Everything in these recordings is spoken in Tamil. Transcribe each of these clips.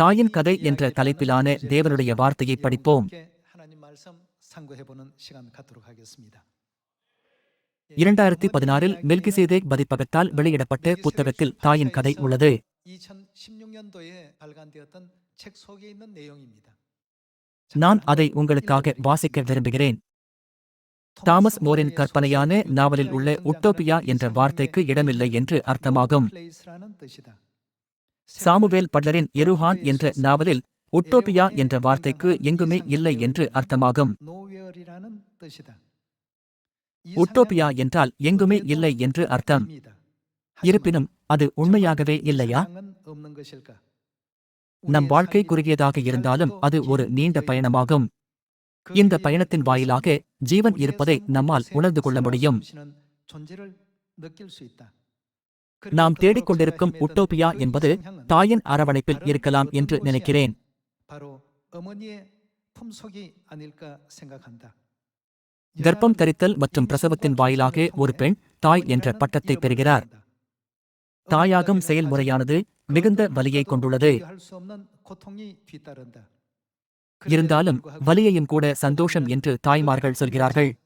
தாயின் கதை என்ற தலைப்பிலான தேவனுடைய வார்த்தையை படிப்போம். இரண்டாயிரத்தி பதினாறில் மெல்கிசேதேக் பதிப்பகத்தால் வெளியிடப்பட்ட புத்தகத்தில் தாயின் கதை உள்ளது. நான் அதை உங்களுக்காக வாசிக்க விரும்புகிறேன். தாமஸ் மோரின் கற்பனையான நாவலில் உள்ள உட்டோபியா என்ற வார்த்தைக்கு இடமில்லை என்று அர்த்தமாகும். சாமுவேல் பட்லரின் எருஹான் என்ற நாவலில் உட்டோபியா என்ற வார்த்தைக்கு எங்குமே இல்லை என்று அர்த்தமாகும். உட்டோபியா என்றால் எங்குமே இல்லை என்று அர்த்தம். இருப்பினும் அது உண்மையாகவே இல்லையா? நம் வாழ்க்கை குறுகியதாக இருந்தாலும் அது ஒரு நீண்ட பயணமாகும். இந்த பயணத்தின் வாயிலாக ஜீவன் இருப்பதை நம்மால் உணர்ந்து கொள்ள முடியும். நாம் தேடிக்கொண்டிருக்கும் உட்டோபியா என்பது தாயின் அரவணைப்பில் இருக்கலாம் என்று நினைக்கிறேன். கர்ப்பம் தரித்தல் மற்றும் பிரசவத்தின் வாயிலாக ஒரு பெண் தாய் என்ற பட்டத்தை பெறுகிறார். தாயாகும் செயல்முறையானது மிகுந்த வலியை கொண்டுள்ளது. இருந்தாலும் வலியையும் கூட சந்தோஷம் என்று தாய்மார்கள் சொல்கிறார்கள்.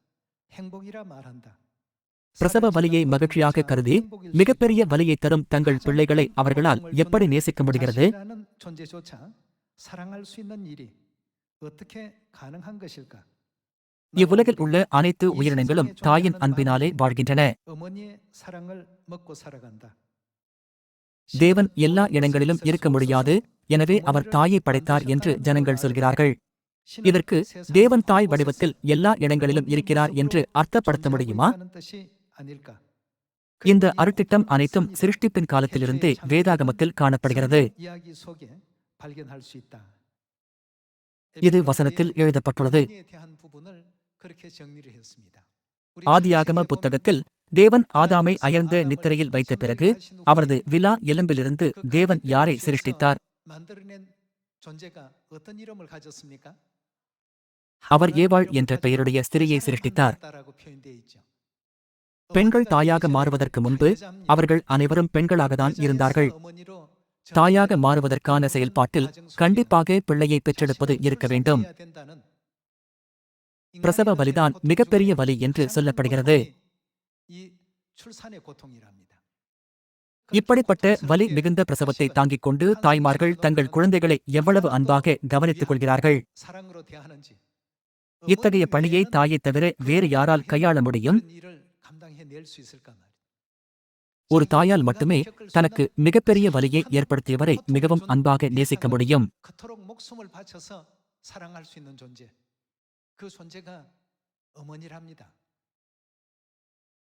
பிரசவ வலியை மகிழ்ச்சியாக கருதி மிகப்பெரிய வலியை தரும் தங்கள் பிள்ளைகளை அவர்களால் எப்படி நேசிக்க முடிகிறது? இவ்வுலகில் உள்ள அனைத்து உயிரினங்களும் தாயின் அன்பினாலே வாழ்கின்றன. தேவன் எல்லா இடங்களிலும் இருக்க முடியாது எனவே அவர் தாயை படைத்தார் என்று ஜனங்கள் சொல்கிறார்கள். இதற்கு தேவன் தாய் வடிவத்தில் எல்லா இடங்களிலும் இருக்கிறார் என்று அர்த்தப்படுத்த முடியுமா? இந்த அருத்திட்டம் அனைத்தும் சிருஷ்டிப்பின் காலத்திலிருந்தே வேதாகமத்தில் காணப்படுகிறது. இது வசனத்தில் எழுதப்பட்டுள்ளது. ஆதியாகம புத்தகத்தில் தேவன் ஆதாமை அயர்ந்த நித்திரையில் வைத்த பிறகு அவரது விழா எலும்பிலிருந்து தேவன் யாரை சிருஷ்டித்தார்? அவர் ஏவாள் என்ற பெயருடைய ஸ்திரியை சிருஷ்டித்தார். பெண்கள் தாயாக மாறுவதற்கு முன்பு அவர்கள் அனைவரும் பெண்களாகத்தான் இருந்தார்கள். தாயாக மாறுவதற்கான செயல்பாட்டில் கண்டிப்பாக பிள்ளையை பெற்றெடுப்பது இருக்க வேண்டும். பிரசவ வலிதான் மிகப்பெரிய வலி என்று சொல்லப்படுகிறது. இப்படிப்பட்ட வலி மிகுந்த பிரசவத்தை தாங்கிக் கொண்டு தாய்மார்கள் தங்கள் குழந்தைகளை எவ்வளவு அன்பாக கவனித்துக் கொள்கிறார்கள். இத்தகைய பணியை தாயை தவிர வேறு யாரால் கையாள முடியும்? ஒரு தாயால் மட்டுமே தனக்கு மிகப்பெரிய வலியை ஏற்படுத்தியவரை மிகவும் அன்பாக நேசிக்க முடியும்.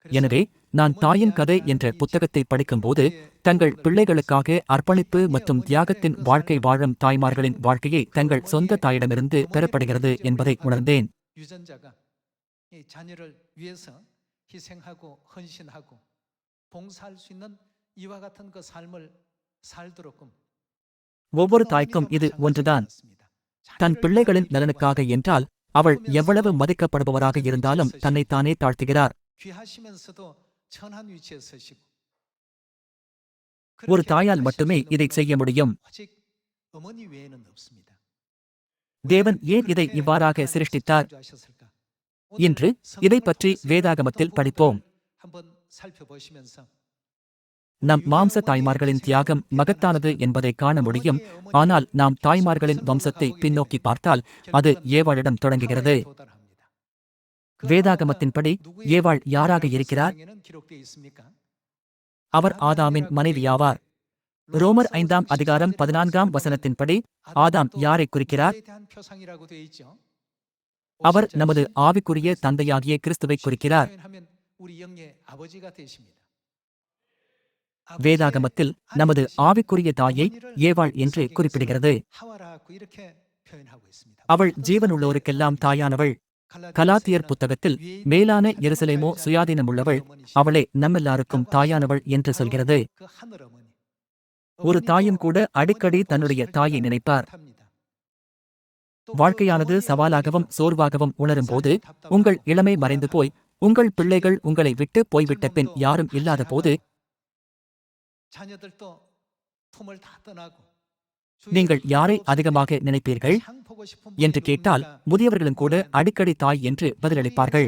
எனவே நான் தாயின் கதை என்ற புத்தகத்தை படிக்கும்போது தங்கள் பிள்ளைகளுக்காக அர்ப்பணிப்பு மற்றும் தியாகத்தின் வாழ்க்கை வாழும் தாய்மார்களின் வாழ்க்கையை தங்கள் சொந்த தாயிடமிருந்து பெறப்படுகிறது என்பதை உணர்ந்தேன். 유전자가 이 자녀를 위해서 희생하고 헌신하고 봉사할 수 있는 이와 같은 그 삶을 살도록끔 ஒவ்வொரு தாய்க்கும் இது ஒன்றுதான் தன் பிள்ளைகளின் நலனுக்காக என்றால் அவள் எவ்வளவு மதிக்கப்படுபவராக இருந்தாலும் தன்னைத்தானே தாழ்த்துகிறார் 귀하시면서도 천한 위치에 서시고 ஒரு தாயால் மட்டுமே இதை செய்ய முடியும் 오직 어머니 외에는 없습니다. தேவன் ஏன் இதை இவ்வாறாக சிருஷ்டித்தார் 창조하셨을까? இன்று இதை பற்றி வேதாகமத்தில் படிப்போம். நம் மாம்ச தாய்மார்களின் தியாகம் மகத்தானது என்பதை காண முடியும். ஆனால் நாம் தாய்மார்களின் வம்சத்தை பின்னோக்கி பார்த்தால் அது ஏவாளிடம் தொடங்குகிறது. வேதாகமத்தின்படி ஏவாள் யாராக இருக்கிறார்? அவர் ஆதாமின் மனைவியாவார் ரோமர் ஐந்தாம் அதிகாரம் பதினான்காம் வசனத்தின்படி ஆதாம் யாரை குறிக்கிறார்? அவர் நமது ஆவிக்குரிய தந்தையாகிய கிறிஸ்துவை குறிக்கிறார். வேதாகமத்தில் நமது ஆவிக்குரிய தாயை ஏவாள் என்று குறிப்பிடுகிறது. அவள் ஜீவனுள்ளோருக்கெல்லாம் தாயானவள். கலாத்தியர் புத்தகத்தில் மேலான எருசலேமோ சுயாதீனமுள்ளவள் அவளே நம்மெல்லாருக்கும் தாயானவள் என்று சொல்கிறது. ஒரு தாயும் கூட அடிக்கடி தன்னுடைய தாயை நினைப்பார். வாழ்க்கையானது சவாலாகவும் சோர்வாகவும் உணரும் போது உங்கள் இளமை மறைந்து போய் உங்கள் பிள்ளைகள் உங்களை விட்டு போய்விட்ட பின் யாரும் இல்லாத போது நீங்கள் யாரை அதிகமாக நினைப்பீர்கள்? என்று கேட்டால் முதியவர்களும் கூட அடிக்கடி தாய் என்று பதிலளிப்பார்கள்.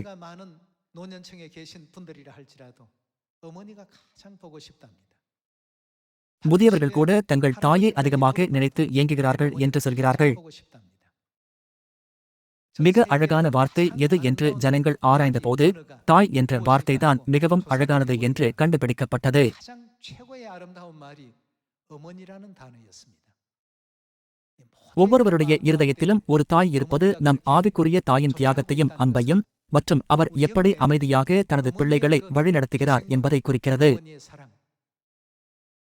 முதியவர்கள் கூட தங்கள் தாயை அதிகமாக நினைத்து இயங்குகிறார்கள் என்று சொல்கிறார்கள். மிக அழகான வார்த்தை எது என்று ஜனங்கள் ஆராய்ந்தபோது தாய் என்ற வார்த்தைதான் மிகவும் அழகானது என்று கண்டுபிடிக்கப்பட்டது 가장 최고의 아름다운 말이 어머니라는 단어였습니다. ஒவ்வொருவருடைய இருதயத்திலும் ஒரு தாய் இருப்பது நம் ஆவிக்குரிய தாயின் தியாகத்தையும் அன்பையும் மற்றும் அவர் எப்படி அமைதியாக தனது பிள்ளைகளை வழிநடத்துகிறார் என்பதை குறிக்கிறது 어머니의 사랑.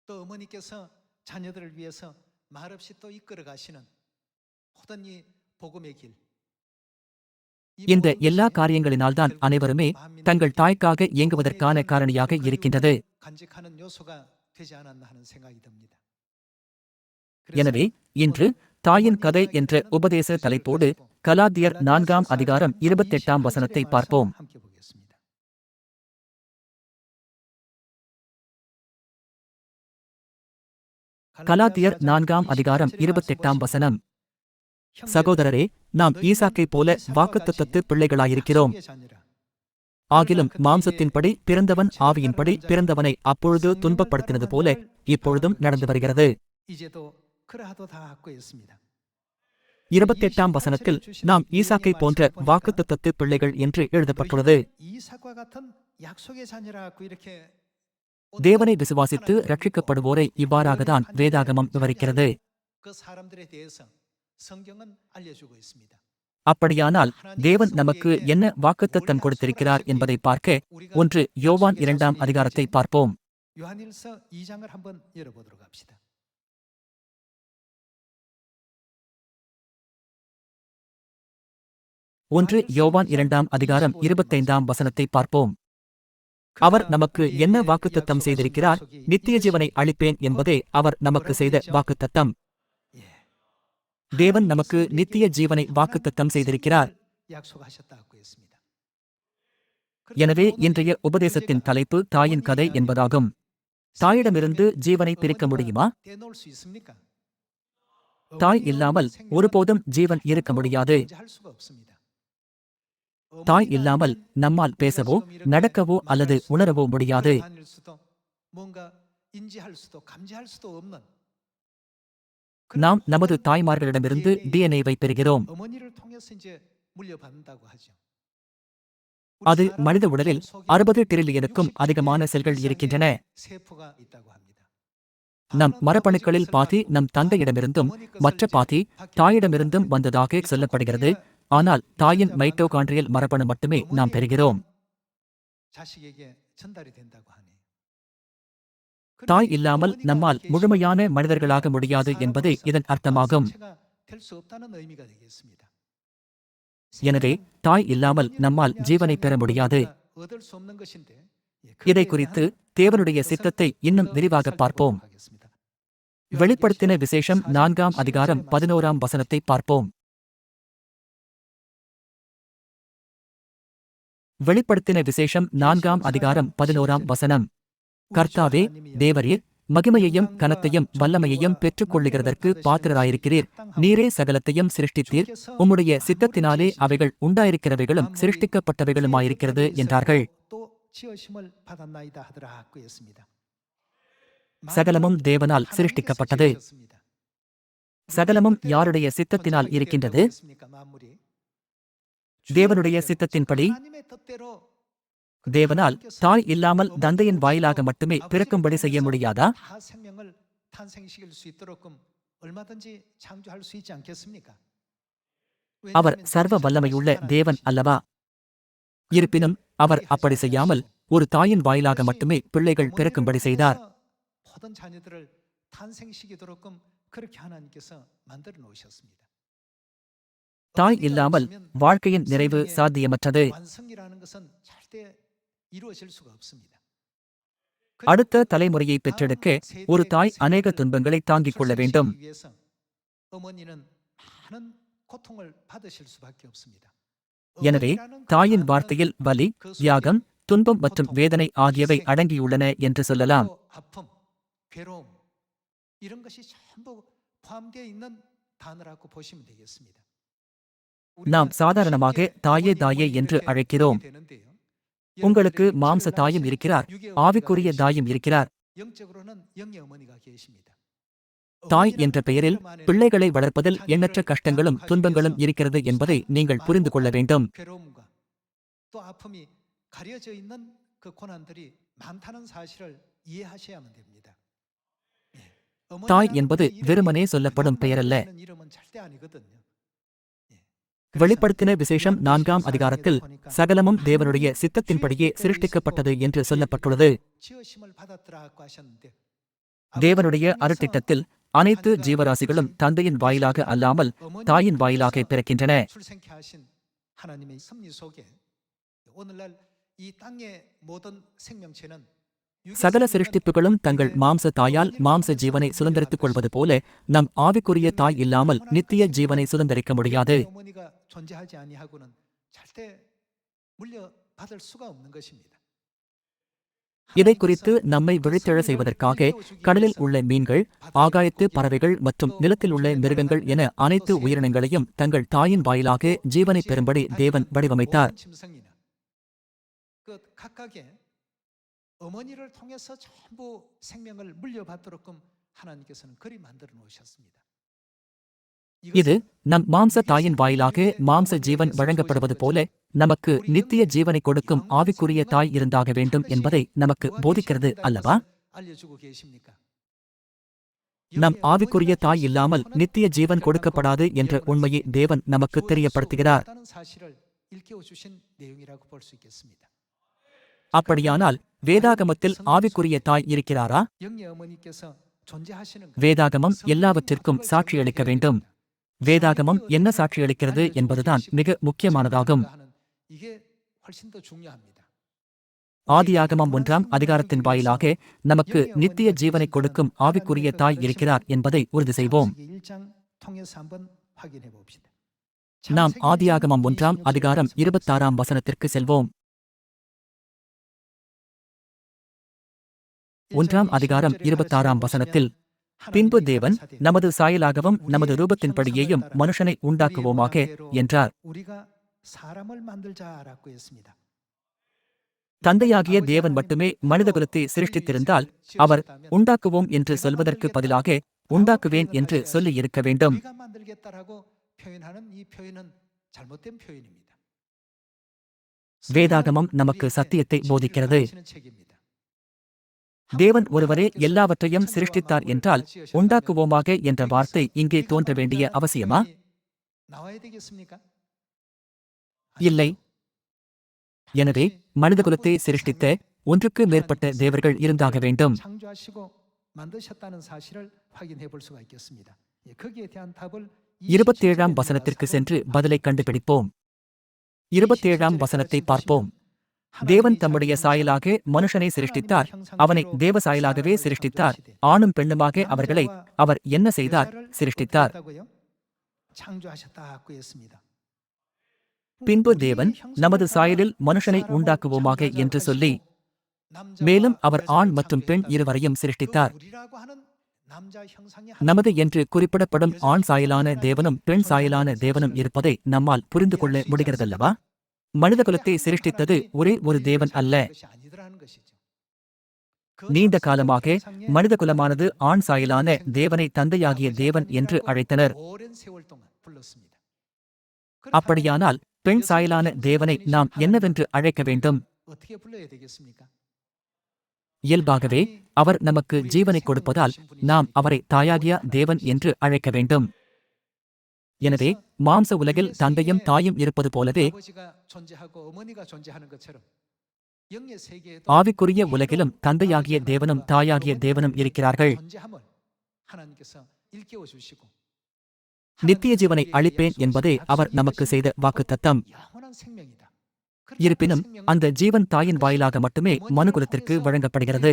또 어머니께서 자녀들을 위해서 말없이 또 이끌어 가시는 모든 이 복음의 길. இந்த எல்லா காரியங்களினால்தான் அனைவருமே தங்கள் தாய்க்காக இயங்குவதற்கான காரணியாக இருக்கின்றது. எனவே இன்று தாயின் கதை என்ற உபதேச தலைப்போடு கலாத்தியர் நான்காம் அதிகாரம் இருபத்தெட்டாம் வசனத்தை பார்ப்போம். கலாத்தியர் நான்காம் அதிகாரம் இருபத்தெட்டாம் வசனம். சகோதரரே நாம் ஈசாக்கை போல வாக்குத்தத்தத்து பிள்ளைகளாயிருக்கிறோம். ஆகிலும் மாம்சத்தின்படி பிறந்தவன் ஆவியின்படி பிறந்தவனை அப்பொழுது துன்பப்படுத்தினது போல இப்பொழுதும் நடந்து வருகிறது. இருபத்தெட்டாம் வசனத்தில் நாம் ஈசாக்கை போன்ற வாக்குத்தத்து பிள்ளைகள் என்று எழுதப்பட்டுள்ளது. தேவனை விசுவாசித்து ரட்சிக்கப்படுவோரை இவ்வாறாகத்தான் வேதாகமம் விவரிக்கிறது. அப்படியானால் தேவன் நமக்கு என்ன வாக்குத்தத்தம் கொடுத்திருக்கிறார் என்பதை பார்க்க ஒன்று யோவான் இரண்டாம் அதிகாரத்தை பார்ப்போம். ஒன்று யோவான் இரண்டாம் அதிகாரம் இருபத்தைந்தாம் வசனத்தை பார்ப்போம். அவர் நமக்கு என்ன வாக்குத்தத்தம் செய்திருக்கிறார்? நித்திய ஜீவனை அளிப்பேன் என்பதே அவர் நமக்கு செய்த வாக்குத்தத்தம். தேவன் நமக்கு நித்திய ஜீவனை வாக்குத்தத்தம் செய்திருக்கிறார். எனவே இன்றைய உபதேசத்தின் தலைப்பு தாயின் கதை என்பதாகும். தாயிடமிருந்து ஜீவனை பிரிக்க முடியுமா? தாய் இல்லாமல் ஒருபோதும் ஜீவன் இருக்க முடியாது. தாய் இல்லாமல் நம்மால் பேசவோ நடக்கவோ அல்லது உணரவோ முடியாது. நாம் நமது தாய்மார்களிடமிருந்து டிஎன்ஏவை பெறுகிறோம். அது மனித உடலில் அறுபது டிரில்லியனுக்கும் அதிகமான செல்கள் இருக்கின்றன. நம் மரப்பணுக்களில் பாதி நம் தந்தையிடமிருந்தும் மற்ற பாதி தாயிடமிருந்தும் வந்ததாக சொல்லப்படுகிறது. ஆனால் தாயின் மைட்டோகான்ட்ரியல் மரபணு மட்டுமே நாம் பெறுகிறோம். தாய் இல்லாமல் நம்மால் முழுமையான மனிதர்களாக முடியாது என்பதே இதன் அர்த்தமாகும். எனவே தாய் இல்லாமல் நம்மால் ஜீவனை பெற முடியாது. இதை குறித்து தேவனுடைய சித்தத்தை இன்னும் விரிவாக பார்ப்போம். வெளிப்படுத்தின விசேஷம் நான்காம் அதிகாரம் பதினோராம் வசனத்தை பார்ப்போம். வெளிப்படுத்தின விசேஷம் நான்காம் அதிகாரம் பதினோராம் வசனம். கர்த்தாவே தேவரீர் மகிமையையும் கனத்தையும் வல்லமையையும் பெற்றுக் கொள்ளுகிறதற்கு பாத்திரராயிருக்கிறீர். நீரே சகலத்தையும் சிருஷ்டித்தீர். உம்முடைய சித்தத்தினாலே அவைகள் உண்டாயிருக்கிறவைகளும் சிருஷ்டிக்கப்பட்டவைகளுமாயிருக்கிறது என்றார்கள். சகலமும் தேவனால் சிருஷ்டிக்கப்பட்டது. சகலமும் யாருடைய சித்தத்தினால் இருக்கின்றது? தேவனுடைய சித்தத்தின்படி தேவனால் தாய் இல்லாமல் தந்தையின் வாயிலாக மட்டுமே பிறக்கும்படி செய்ய முடியாதா? அவர் சர்வ வல்லமையுள்ள தேவன் அல்லவா? இருப்பினும் அவர் அப்படி செய்யாமல் ஒரு தாயின் வாயிலாக மட்டுமே பிள்ளைகள் பிறக்கும்படி செய்தார். தாய் இல்லாமல் வாழ்க்கையின் நிறைவு சாத்தியமற்றது. அடுத்த தலைமுறையை பெற்றெடுக்க ஒரு தாய் அநேக துன்பங்களை தாங்கிக் கொள்ள வேண்டும். எனவே தாயின் வார்த்தையில் வலி தியாகம் துன்பம் மற்றும் வேதனை ஆகியவை அடங்கியுள்ளன என்று சொல்லலாம். நாம் சாதாரணமாக தாயே தாயே என்று அழைக்கிறோம். உங்களுக்கு மாம்ச தாயும் இருக்கிறார் ஆவிக்குரிய தாயும் இருக்கிறார் தாய் என்ற பெயரில் பிள்ளைகளை வளர்ப்பதில் எண்ணற்ற கஷ்டங்களும் துன்பங்களும் இருக்கிறது என்பதை நீங்கள் புரிந்து கொள்ள வேண்டும் தாய் என்பது வெறுமனே சொல்லப்படும் பெயரல்ல வெளிப்படுத்தின விசேஷம் நான்காம் அதிகாரத்தில் சகலமும் தேவனுடைய சித்தத்தின்படியே சிருஷ்டிக்கப்பட்டது என்று சொல்லப்பட்டுள்ளது. தேவனுடைய அருத்திட்டத்தில் அனைத்து ஜீவராசிகளும் தந்தையின் வாயிலாக அல்லாமல் தாயின் வாயிலாக பிறக்கின்றன. சகல சிருஷ்டிப்புகளும் தங்கள் மாம்ச தாயால் மாம்ச ஜீவனை சுதந்திரித்துக் கொள்வது போல நம் ஆவிக்குரிய தாய் இல்லாமல் நித்திய ஜீவனை சுதந்திரிக்க முடியாது. 존재하지 아니하고는 절대 물려받을 수가 없는 것입니다. இதை குறித்து நம்மை விழித்தெழ செய்வதற்காக கடலில் உள்ள மீன்கள் ஆகாயத்து பறவைகள் மற்றும் நிலத்தில் உள்ள மிருகங்கள் என அனைத்து உயிரினங்களையும் தங்கள் தாயின் வாயிலாக ஜீவனை பெறும்படி தேவன் வடிவமைத்தார் 모든 짐승이나 그 각각의 어머니를 통해서 전부 생명을 물려받도록끔 하나님께서는 그리 만들어 놓으셨습니다. இது நம் மாம்ச தாயின் வாயிலாக மாம்ச ஜீவன் வழங்கப்படுவது போல நமக்கு நித்திய ஜீவனை கொடுக்கும் ஆவிக்குரிய தாய் இருந்தாக வேண்டும் என்பதை நமக்கு போதிக்கிறது அல்லவா? நம் ஆவிக்குரிய தாய் இல்லாமல் நித்திய ஜீவன் கொடுக்கப்படாது என்ற உண்மையை தேவன் நமக்கு தெரியப்படுத்துகிறார். அப்படியானால் வேதாகமத்தில் ஆவிக்குரிய தாய் இருக்கிறாரா? வேதாகமம் எல்லாவற்றிற்கும் சாட்சியளிக்க வேண்டும். வேதாகமம் என்ன சாட்சியளிக்கிறது என்பதுதான் மிக முக்கியமானதாகும். ஆதியாகமம் ஒன்றாம் அதிகாரத்தின் வாயிலாக நமக்கு நித்திய ஜீவனை கொடுக்கும் ஆவிக்குரிய தாய் இருக்கிறார் என்பதை உறுதி செய்வோம். நாம் ஆதியாகமம் ஒன்றாம் அதிகாரம் இருபத்தாறாம் வசனத்திற்கு செல்வோம். ஒன்றாம் அதிகாரம் இருபத்தாறாம் வசனத்தில் பின்பு தேவன் நமது சாயலாகவும் நமது ரூபத்தின்படியேயும் மனுஷனை உண்டாக்குவோமாக என்றார். தந்தையாகிய தேவன் மட்டுமே மனிதகுலத்தை சிருஷ்டித்திருந்தால் அவர் உண்டாக்குவோம் என்று சொல்வதற்கு பதிலாக உண்டாக்குவேன் என்று சொல்லி இருக்க வேண்டும். வேதாகமம் நமக்கு சத்தியத்தை போதிக்கிறது. தேவன் ஒருவரே எல்லாவற்றையும் சிருஷ்டித்தார் என்றால் உண்டாக்குவோமாக என்ற வார்த்தை இங்கே தோன்ற வேண்டிய அவசியமா? இல்லை. எனவே மனிதகுலத்தை சிருஷ்டித்த ஒன்றுக்கு மேற்பட்ட தேவர்கள் இருந்தாக வேண்டும். இருபத்தேழாம் வசனத்திற்கு சென்று பதிலை கண்டுபிடிப்போம். இருபத்தேழாம் வசனத்தை பார்ப்போம். தேவன் தம்முடைய சாயலாக மனுஷனை சிருஷ்டித்தார். அவனை தேவ சாயலாகவே சிருஷ்டித்தார். ஆணும் பெண்ணுமாக அவர்களை அவர் என்ன செய்தார்? சிருஷ்டித்தார். பின்பு தேவன் நமது சாயலில் மனுஷனை உண்டாக்குவோமாக என்று சொல்லி மேலும் அவர் ஆண் மற்றும் பெண் இருவரையும் சிருஷ்டித்தார். நமது என்று குறிப்பிடப்படும் ஆண் சாயலான தேவனும் பெண் சாயலான தேவனும் இருப்பதை நம்மால் புரிந்து கொள்ள முடிகிறதல்லவா? மனிதகுலத்தை சிருஷ்டித்தது ஒரே ஒரு தேவன் அல்ல. நீண்ட காலமாக மனிதகுலமானது ஆண் சாயலான தேவனை தந்தையாகிய தேவன் என்று அழைத்தனர். அப்படியானால் பெண் சாயலான தேவனை நாம் என்னவென்று அழைக்க வேண்டும்? இயல்பாகவே அவர் நமக்கு ஜீவனை கொடுப்பதால் நாம் அவரை தாயாகிய தேவன் என்று அழைக்க வேண்டும். எனவே மாம்ச உலகில் தந்தையும் தாயும் இருப்பது போலவே ஆவிக்குரிய உலகிலும் தந்தையாகிய தேவனும் தாயாகிய தேவனும் இருக்கிறார்கள். நித்திய ஜீவனை அளிப்பேன் என்பதே அவர் நமக்கு செய்த வாக்குத்தத்தம். இருப்பினும் அந்த ஜீவன் தாயின் வாயிலாக மட்டுமே மனுகுலத்திற்கு வழங்கப்படுகிறது.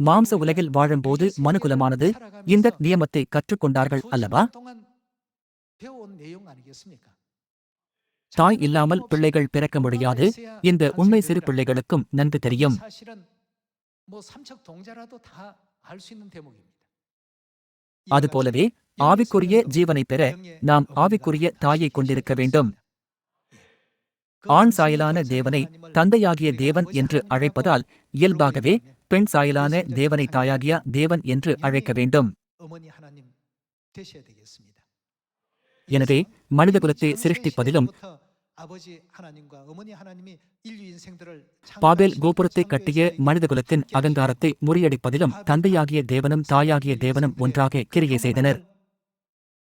மாம்ச உலகில் வாழும்போது மனுகுலமானது இந்த நியமத்தை கற்றுக்கொண்டார்கள் அல்லவா? தாய் இல்லாமல் பிள்ளைகள் பிறக்க முடியாது. இந்த உண்மை சிறு பிள்ளைகளுக்கும் நன்கு தெரியும். அதுபோலவே ஆவிக்குரிய ஜீவனை பெற நாம் ஆவிக்குரிய தாயை கொண்டிருக்க வேண்டும். ஆண் சாயலான தேவனை தந்தையாகிய தேவன் என்று அழைப்பதால் இயல்பாகவே பெண் சாயலான தேவனை தாயாகிய தேவன் என்று அழைக்க வேண்டும் 어머니 하나님 되셔야 되겠습니다. எனவே மனிதகுலத்தை சிருஷ்டிப்பதிலும் 아버지 하나님과 어머니 하나님이 인류 인생들을 பாபேல் கோபுரத்தை கட்டிய மனிதகுலத்தின் அகங்காரத்தை முறியடிப்பதிலும் தந்தையாகிய தேவனும் தாயாகிய தேவனும் ஒன்றாக கிரியை செய்தனர்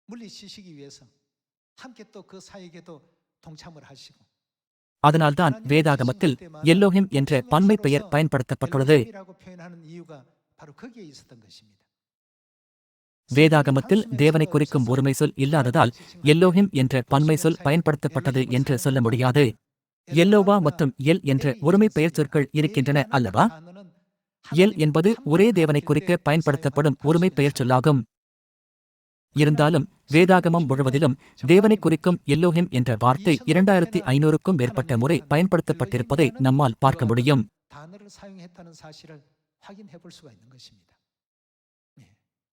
물리치시기 위해서 함께 또 그 사역에도 동참을 하시고 அதனால்தான் வேதாகமத்தில் எல்லோஹிம் என்ற பன்மை பெயர் பயன்படுத்தப்பட்டுள்ளது. வேதாகமத்தில் தேவனை குறிக்கும் ஒருமை சொல் இல்லாததால் எல்லோஹிம் என்ற பன்மை சொல் பயன்படுத்தப்பட்டது என்று சொல்ல முடியாது. எல்லோவா மற்றும் எல் என்ற ஒருமை பெயர் சொற்கள் இருக்கின்றன அல்லவா? எல் என்பது ஒரே தேவனை குறிக்க பயன்படுத்தப்படும் ஒருமை பெயர் சொல்லாகும். இருந்தாலும் வேதாகமம் முழுவதிலும் தேவனை குறிக்கும் எல்லோஹிம் என்ற வார்த்தை இரண்டாயிரத்தி ஐநூறுக்கும் மேற்பட்ட முறை பயன்படுத்தப்பட்டிருப்பதை நம்மால் பார்க்க முடியும்.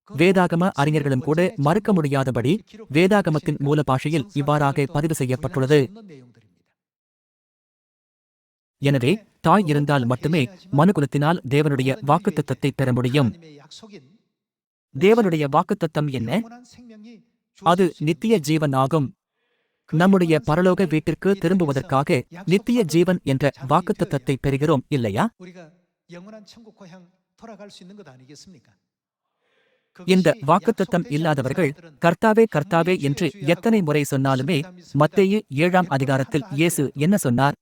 வேதாகம அறிஞர்களும் கூட மறுக்க முடியாதபடி வேதாகமத்தின் மூல பாஷையில் இவ்வாறாக பதிவு செய்யப்பட்டுள்ளது. எனவே தாய் இருந்தால் மட்டுமே மனுகுலத்தினால் தேவனுடைய வாக்குத்தத்தை பெற முடியும். தேவனுடைய வாக்குத்தத்தம் என்ன? அது நித்திய ஜீவனாகும். நம்முடைய பரலோக வீட்டிற்கு திரும்புவதற்காக நித்திய ஜீவன் என்ற வாக்குத்தத்தத்தை பெறுகிறோம் இல்லையா? இந்த வாக்குத்தத்தம் இல்லாதவர்கள் கர்த்தாவே கர்த்தாவே என்று எத்தனை முறை சொன்னாலுமே மத்தேயு ஏழாம் அதிகாரத்தில் இயேசு என்ன சொன்னார்?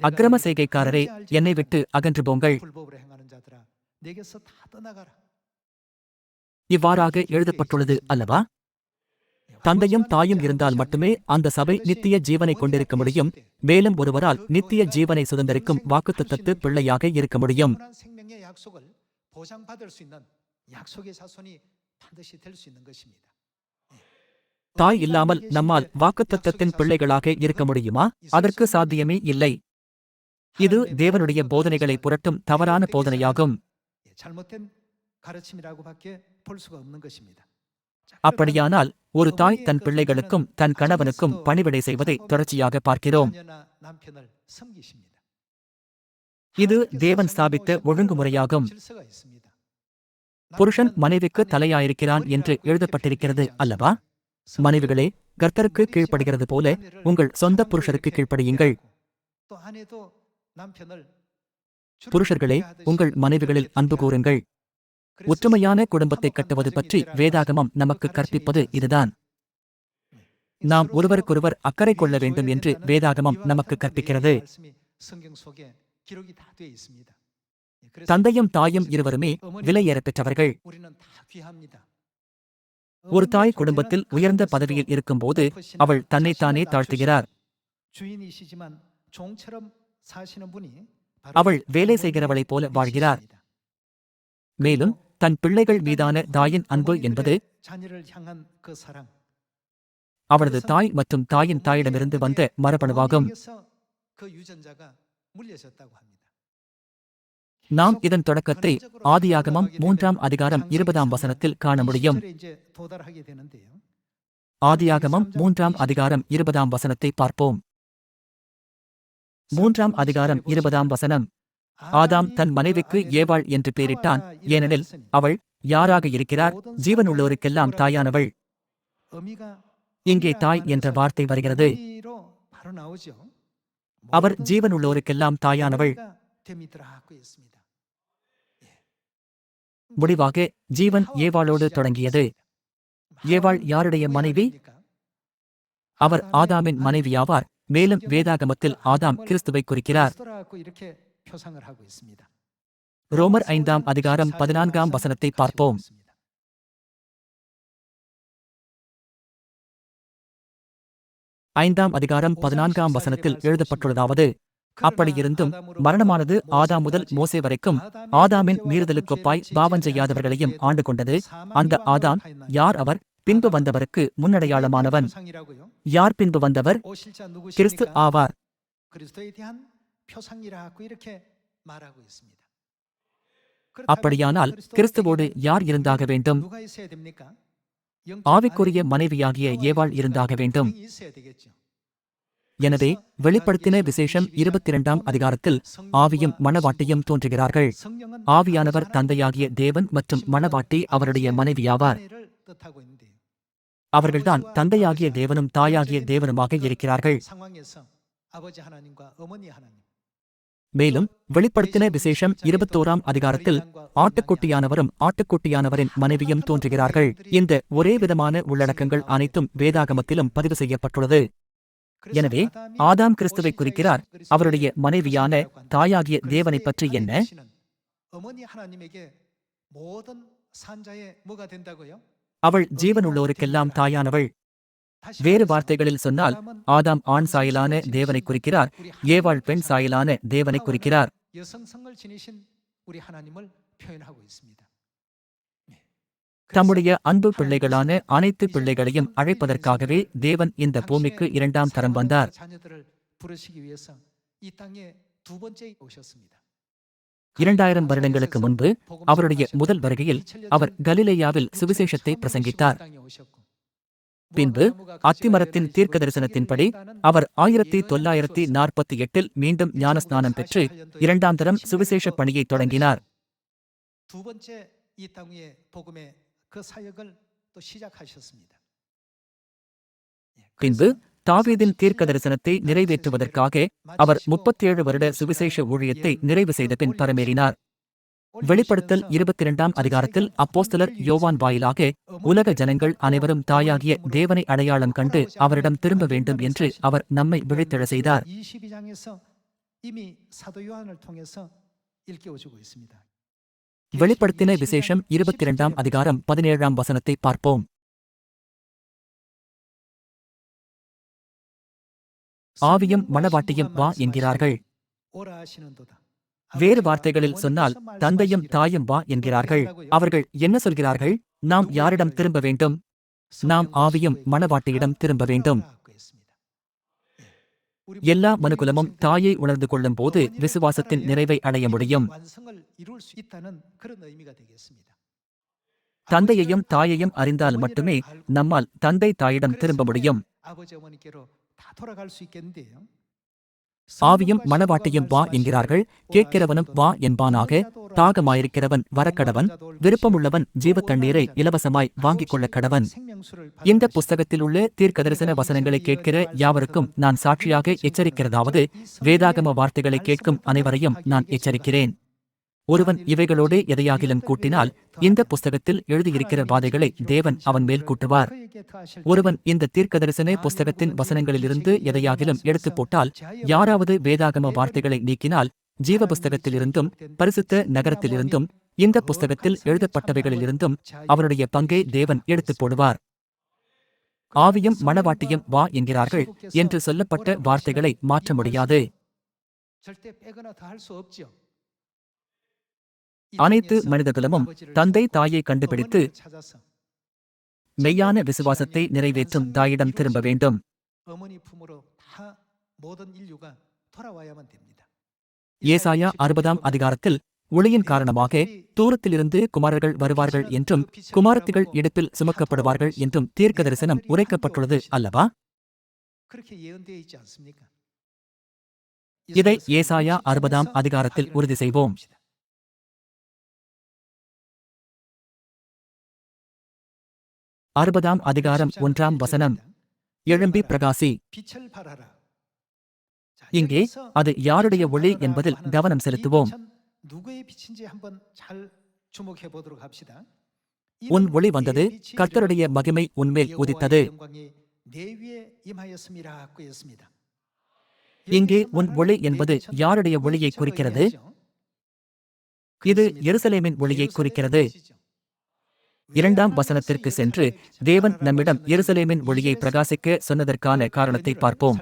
அக்கிரம செய்கைக்காரரே என்னை விட்டு அகன்று போங்கள் இவ்வாறாக எழுதப்பட்டுள்ளது அல்லவா? தந்தையும் தாயும் இருந்தால் மட்டுமே அந்த சபை நித்திய ஜீவனை கொண்டிருக்க முடியும். மேலும் ஒருவரால் நித்திய ஜீவனை சுதந்திரிக்கும் வாக்குத்தத்தத்து பிள்ளையாக இருக்க முடியும். தாய் இல்லாமல் நம்மால் வாக்குத்தத்தத்தின் பிள்ளைகளாக இருக்க முடியுமா? அதற்கு சாத்தியமே இல்லை. இது தேவனுடைய போதனைகளை புரட்டும் தவறான போதனையாகும் அப்படியானால் ஒரு தாய் தன் பிள்ளைகளுக்கும் தன் கணவனுக்கும் பணிவிடை செய்வதை தொடர்ச்சியாக பார்க்கிறோம் இது தேவன் ஸ்தாபித்த ஒழுங்குமுறையாகும் புருஷன் மனைவிக்கு தலையாயிருக்கிறான் என்று எழுதப்பட்டிருக்கிறது அல்லவா மனைவிகளே கர்த்தருக்கு கீழ்ப்படுகிறது போல உங்கள் சொந்த புருஷருக்கு கீழ்ப்படியுங்கள் புருஷர்களே உங்கள் மனைவிகளில் அன்பு கூறுங்கள். ஒற்றுமையான குடும்பத்தை கட்டுவது பற்றி வேதாகமம் நமக்கு கற்பிப்பது இதுதான். நாம் ஒருவருக்கொருவர் அக்கறை கொள்ள வேண்டும் என்று வேதாகமம் நமக்கு கற்பிக்கிறது. தந்தையும் தாயும் இருவருமே விலையேற பெற்றவர்கள் ஒரு தாய் குடும்பத்தில் உயர்ந்த பதவியில் இருக்கும்போது அவள் தன்னைத்தானே தாழ்த்துகிறார். அவள் வேலை செய்கிறவளைப் போல வாழ்கிறார். மேலும் தன் பிள்ளைகள் மீதான தாயின் அன்பு என்பது அவளது தாய் மற்றும் தாயின் தாயிடமிருந்து வந்த மரபணுவாகும். நாம் இதன் தொடக்கத்தை ஆதியாகமம் மூன்றாம் அதிகாரம் இருபதாம் வசனத்தில் காண முடியும். ஆதியாகமம் மூன்றாம் அதிகாரம் இருபதாம் வசனத்தை பார்ப்போம். மூன்றாம் அதிகாரம் இருபதாம் வசனம். ஆதாம் தன் மனைவிக்கு ஏவாள் என்று பெயரிட்டான். ஏனெனில் அவள் யாராக இருக்கிறார்? ஜீவனுள்ளோருக்கெல்லாம் தாயானவள். இங்கே தாய் என்ற வார்த்தை வருகிறது. அவர் ஜீவனுள்ளோருக்கெல்லாம் தாயானவள். முடிவாக ஜீவன் ஏவாளோடு தொடங்கியது. ஏவாள் யாருடைய மனைவி? அவர் ஆதாமின் மனைவியாவார். மேலும் வேதாகமத்தில் ஆதாம் கிறிஸ்துவை குறிக்கிறார். ரோமர் ஐந்தாம் அதிகாரம் பதினான்காம் வசனத்தை பார்ப்போம். ஐந்தாம் அதிகாரம் பதினான்காம் வசனத்தில் எழுதப்பட்டுள்ளதாவது அப்படியிருந்தும் மரணமானது ஆதாம் முதல் மோசே வரைக்கும் ஆதாமின் மீறுதலுக்கொப்பாய் பாவம் செய்யாதவர்களையும் ஆண்டு கொண்டது. அந்த ஆதாம் யார் அவர்? பின்பு வந்தவருக்கு முன்னடையாளமானவன். யார் பின்பு வந்தவர்? கிறிஸ்து ஆவார். அப்படியானால் கிறிஸ்துவோடு யார் இருந்தாக வேண்டும்? ஆவிக்குரிய மனைவியாகிய ஏவாள் இருந்தாக வேண்டும். எனவே வெளிப்படுத்தின விசேஷம் இருபத்தி இரண்டாம் அதிகாரத்தில் ஆவியும் மணவாட்டியும் தோன்றுகிறார்கள். ஆவியானவர் தந்தையாகிய தேவன் மற்றும் மணவாட்டி அவருடைய மனைவியாவார். அவர்கள்தான் தந்தையாகிய தேவனும் தாயாகிய தேவனுமாக இருக்கிறார்கள். மேலும் வெளிப்படுத்தின விசேஷம் இருபத்தோராம் அதிகாரத்தில் ஆட்டுக்குட்டியானவரும் ஆட்டுக்குட்டியானவரின் மனைவியும் தோன்றுகிறார்கள். இந்த ஒரே விதமான உள்ளடக்கங்கள் அனைத்தும் வேதாகமத்திலும் பதிவு செய்யப்பட்டுள்ளது. எனவே ஆதாம் கிறிஸ்துவை குறிக்கிறார். அவருடைய மனைவியான தாயாகிய தேவனை பற்றி என்ன? அவள் ஜீவனுள்ளோருக்கெல்லாம் தாயானவள். வேறு வார்த்தைகளில் சொன்னால் ஆதாம் ஆண் சாயலான தேவனை குறிக்கிறார் ஏவாள் பெண் சாயலான தேவனை குறிக்கிறார். தம்முடைய அன்பு பிள்ளைகளான அனைத்து பிள்ளைகளையும் அழைப்பதற்காகவே தேவன் இந்த பூமிக்கு இரண்டாம் தரம் வந்தார். இரண்டாயிரம் வருடங்களுக்கு முன்பு அவருடைய முதல் வருகையில் அவர் கலிலேயாவில் சுவிசேஷத்தை பிரசங்கித்தார். பின்பு அத்திமரத்தின் தீர்க்க தரிசனத்தின்படி அவர் ஆயிரத்தி தொள்ளாயிரத்தி நாற்பத்தி எட்டில் மீண்டும் ஞானஸ்நானம் பெற்று இரண்டாம் தரம் சுவிசேஷ பணியை தொடங்கினார். பின்பு தாவீதின் தீர்க்க தரிசனத்தை நிறைவேற்றுவதற்காக அவர் முப்பத்தேழு வருட சுவிசேஷ ஊழியத்தை நிறைவு செய்த பின் பரமேறினார். வெளிப்படுத்தல் இருபத்தி இரண்டாம் அதிகாரத்தில் அப்போஸ்தலர் யோவான் வாயிலாக உலக ஜனங்கள் அனைவரும் தாயாகிய தேவனை அடையாளம் கண்டு அவரிடம் திரும்ப வேண்டும் என்று அவர் நம்மை விழித்தெழ செய்தார். வெளிப்படுத்தின விசேஷம் இருபத்தி இரண்டாம் அதிகாரம் பதினேழாம் வசனத்தை பார்ப்போம். ஆவியும் மனவாட்டியும் வா என்கிறார்கள். வேறு வார்த்தைகளில் சொன்னால் தந்தையும் தாயும் வா என்கிறார்கள். அவர்கள் என்ன சொல்கிறார்கள்? நாம் யாரிடம் திரும்ப வேண்டும்? நாம் ஆவியும் மனவாட்டியிடம் திரும்ப வேண்டும். எல்லா மனுகுலமும் தாயை உணர்ந்து கொள்ளும் போது விசுவாசத்தின் நிறைவை அடைய முடியும். தந்தையையும் தாயையும் அறிந்தால் மட்டுமே நம்மால் தந்தை தாயிடம் திரும்ப முடியும். ஆவியும் மனவாட்டையும் வா என்கிறார்கள். கேட்கிறவனும் வா என்பானாக. தாகமாயிருக்கிறவன் வரக்கடவன். விருப்பமுள்ளவன் ஜீவ தண்ணீரை இலவசமாய் வாங்கிக் கொள்ள கடவன் இந்த புஸ்தகத்தில் தீர்க்கதரிசன வசனங்களை கேட்கிற யாவருக்கும் நான் சாட்சியாக எச்சரிக்கிறதாவது வேதாகம வார்த்தைகளை கேட்கும் அனைவரையும் நான் எச்சரிக்கிறேன். ஒருவன் இவைகளோடு எதையாகிலும் கூட்டினால் இந்த புஸ்தகத்தில் எழுதியிருக்கிற வாதைகளை தேவன் அவன் மேல் கூட்டுவார். ஒருவன் இந்த தீர்க்கதரிசன புஸ்தகத்தின் வசனங்களிலிருந்து எதையாகிலும் எடுத்துப் போட்டால் யாராவது வேதாகம வார்த்தைகளை நீக்கினால் ஜீவ புஸ்தகத்திலிருந்தும் பரிசுத்த நகரத்திலிருந்தும் இந்த புஸ்தகத்தில் எழுதப்பட்டவைகளிலிருந்தும் அவருடைய பங்கை தேவன் எடுத்துப் போடுவார். ஆவியும் மணவாட்டியும் வா என்கிறார்கள் என்று சொல்லப்பட்ட வார்த்தைகளை மாற்ற முடியாது. அனைத்து மனிதகுலமும் தந்தை தாயை கண்டுபிடித்து மெய்யான விசுவாசத்தை நிறைவேற்றும் தாயிடம் திரும்ப வேண்டும். ஏசாயா அறுபதாம் அதிகாரத்தில் ஒளியின் காரணமாக தூரத்திலிருந்து குமாரர்கள் வருவார்கள் என்றும் குமாரத்திகள் இடுப்பில் சுமக்கப்படுவார்கள் என்றும் தீர்க்க தரிசனம் உரைக்கப்பட்டுள்ளது அல்லவா? இதை ஏசாயா அறுபதாம் அதிகாரத்தில் உறுதி செய்வோம். அறுபதாம் அதிகாரம் ஒன்றாம் வசனம். எழும்பி பிரகாசி. இங்கே அது யாருடைய ஒளி என்பதில் கவனம் செலுத்துவோம். உன் ஒளி வந்தது கர்த்தருடைய மகிமை உன்மேல் உதித்தது. இங்கே உன் ஒளி என்பது யாருடைய ஒளியை குறிக்கிறது? இது எருசலேமின் ஒளியை குறிக்கிறது. இரண்டாம் வசனத்திற்கு சென்று தேவன் நம்மிடம் எருசலேமின் ஒளியை பிரகாசிக்க சொன்னதற்கான காரணத்தை பார்ப்போம்.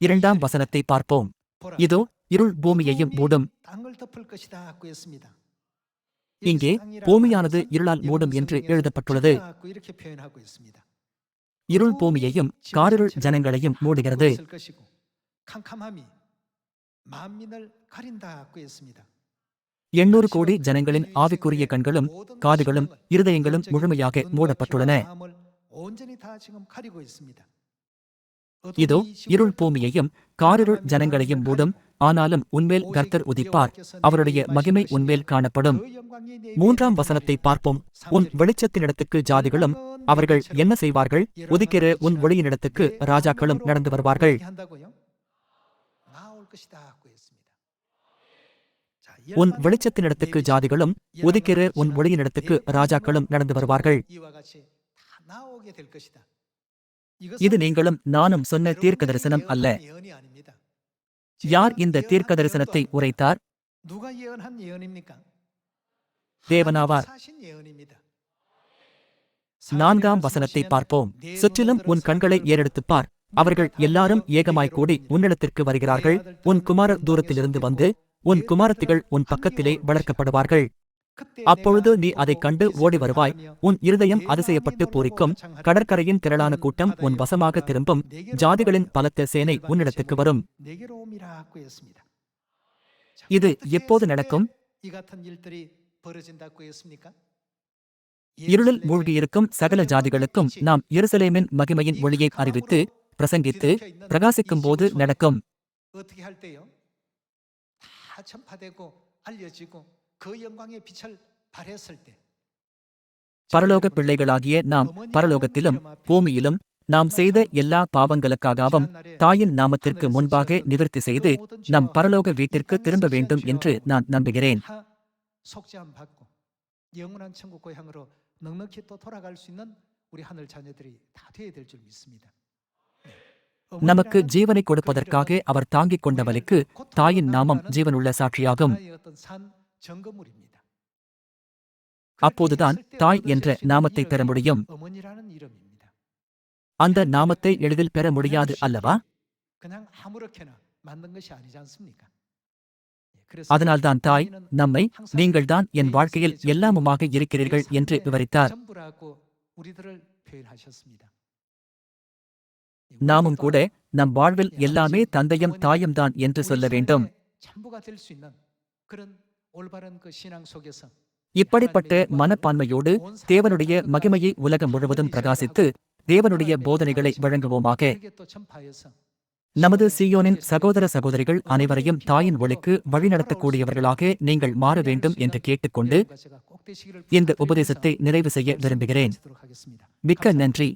இரண்டாம் வசனத்தை பார்ப்போம். இதோ இருள் பூமியையும் மூடும். இங்கே பூமியானது இருளால் மூடும் என்று எழுதப்பட்டுள்ளது. இருள் பூமியையும் காரிருள் ஜனங்களையும் மூடுகிறது. எண்ணூறு கோடி ஜனங்களின் ஆவிக்குரிய கண்களும் காதுகளும் இருதயங்களும் முழுமையாக மூடப்பட்டுள்ளன. இதோ இருள் பூமியையும் காரிருள் ஜனங்களையும் மூடும். ஆனாலும் உன்மேல் கர்த்தர் உதிப்பார். அவருடைய மகிமை உன்மேல் காணப்படும். மூன்றாம் வசனத்தை பார்ப்போம். உன் வெளிச்சத்தினிடத்துக்கு ஜாதிகளும் அவர்கள் என்ன செய்வார்கள்? ஒதுக்கிற உன் ஒளியினிடத்துக்கு ராஜாக்களும் நடந்து வருவார்கள். உன் வெளிச்சத்தினிடத்துக்கு ஜாதிகளும் உதிக்கிற உன் ஒளியினிடத்துக்கு ராஜாக்களும் நடந்து வருவார்கள். இது நீங்களும் நானும் சொன்ன தீர்க்க தரிசனம் அல்ல. யார் இந்த தீர்க்க தரிசனத்தை உரைத்தார்? தேவனாவார். நான்காம் வசனத்தை பார்ப்போம். சுற்றிலும் உன் கண்களை ஏறெடுத்துப் பார் அவர்கள் எல்லாரும் ஏகமாய்க்கூடி உன்னிடத்திற்கு வருகிறார்கள். உன் குமார தூரத்திலிருந்து வந்து உன் குமாரத்திகள் உன் பக்கத்திலே வளர்க்கப்படுவார்கள். அப்பொழுது நீ அதைக் கண்டு ஓடி வருவாய். உன் இருதயம் அதிசயப்பட்டு பூரிக்கும். கடற்கரையின் திரளான கூட்டம் உன் வசமாக திரும்பும். ஜாதிகளின் பலத்த சேனை உன்னிடத்துக்கு வரும். இது எப்போது நடக்கும்? இருளில் மூழ்கியிருக்கும் சகல ஜாதிகளுக்கும் நாம் எருசலேமின் மகிமையின் மொழியை அறிவித்து பிரசங்கித்து பிரகாசிக்கும் போது நடக்கும். 다 전파되고 알려지고 그 영광의 빛을 발했을 때 பரலோக பிள்ளைகளாகிய நாம் பரலோகத்திலும் பூமியிலும் நாம் செய்த எல்லா பாவங்களுக்காகவும் தாயின் நாமத்திற்கு முன்பாக நிவர்த்தி செய்து நம் பரலோக வீட்டிற்கு திரும்ப வேண்டும் என்று நான் நம்புகிறேன் 다 속죄함 받고 영원한 천국 고향으로 넉넉히 또 돌아갈 수 있는 우리 하늘 자녀들이 다 되어야 될 줄 믿습니다. நமக்கு ஜீவனை கொடுப்பதற்காக அவர் தாங்கிக் கொண்டவளுக்கு தாயின் நாமம் ஜீவனுள்ள சாட்சியாகும். அப்போதுதான் தாய் என்ற நாமத்தை பெற முடியும். அந்த நாமத்தை எளிதில் பெற முடியாது அல்லவா? அதனால்தான் தாய் நம்மை நீங்கள்தான் என் வாழ்க்கையில் எல்லாமுமாக இருக்கிறீர்கள் என்று விவரித்தார். நாமும் கூட நம் வாழ்வில் எல்லாமே தந்தையும் தாயும்தான் என்று சொல்ல வேண்டும். இப்படிப்பட்ட மனப்பான்மையோடு தேவனுடைய மகிமையை உலகம் முழுவதும் பிரகாசித்து தேவனுடைய போதனைகளை வழங்குவோமாக. நமது சியோனின் சகோதர சகோதரிகள் அனைவரையும் தாயின் ஒளிக்கு வழிநடத்தக்கூடியவர்களாக நீங்கள் மாற வேண்டும் என்று கேட்டுக்கொண்டு இந்த உபதேசத்தை நிறைவு செய்ய விரும்புகிறேன். மிக்க நன்றி.